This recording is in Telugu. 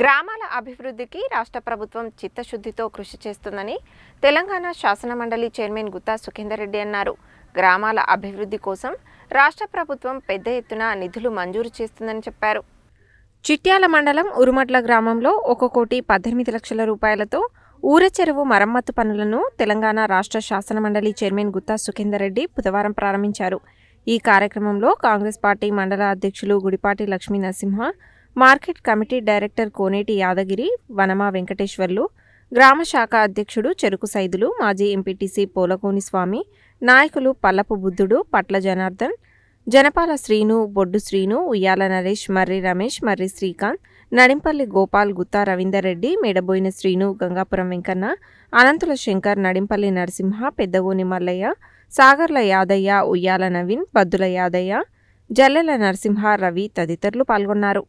గ్రామాల అభివృద్ధికి రాష్ట్ర ప్రభుత్వం చిత్తశుద్ధితో కృషి చేస్తుందని తెలంగాణ శాసన మండలి చైర్మన్ గుత్తా సుఖేందర్ రెడ్డి అన్నారు. గ్రామాల అభివృద్ధి కోసం రాష్ట్ర ప్రభుత్వం పెద్ద ఎత్తున నిధులు మంజూరు చేస్తుందని చెప్పారు. చిట్యాల మండలం ఉరుమట్ల గ్రామంలో ఒక కోటి పద్దెనిమిది లక్షల రూపాయలతో ఊర చెరువు మరమ్మత్తు పనులను తెలంగాణ రాష్ట్ర శాసన మండలి చైర్మన్ గుత్తా సుఖేందర్ రెడ్డి బుధవారం ప్రారంభించారు. ఈ కార్యక్రమంలో కాంగ్రెస్ పార్టీ మండల అధ్యక్షులు Gudipati Lakshmi Narasimha market committee director Koneti Yadagiri Vanama Venkateswarlu గ్రామ శాఖ అధ్యక్షుడు చెరుకు సైదులు మాజీ ఎంపీటీసీ పోలకోని స్వామి నాయకులు పల్లపు బుద్ధుడు పట్ల జనార్దన్ జనపాల శ్రీను బొడ్డు శ్రీను ఉయ్యాల నరేష్ మర్రి రమేష్ మర్రి శ్రీకాంత్ నడింపల్లి గోపాల్ గుత్తా రవీందర్ రెడ్డి మేడబోయిన శ్రీను గంగాపురం వెంకన్న అనంతుల శంకర్ నడింపల్లి నరసింహ పెద్దగోని మల్లయ్య సాగర్ల యాదయ్య ఉయ్యాల నవీన్ బద్దుల యాదయ్య జల్లెల నరసింహ రవి తదితరులు పాల్గొన్నారు.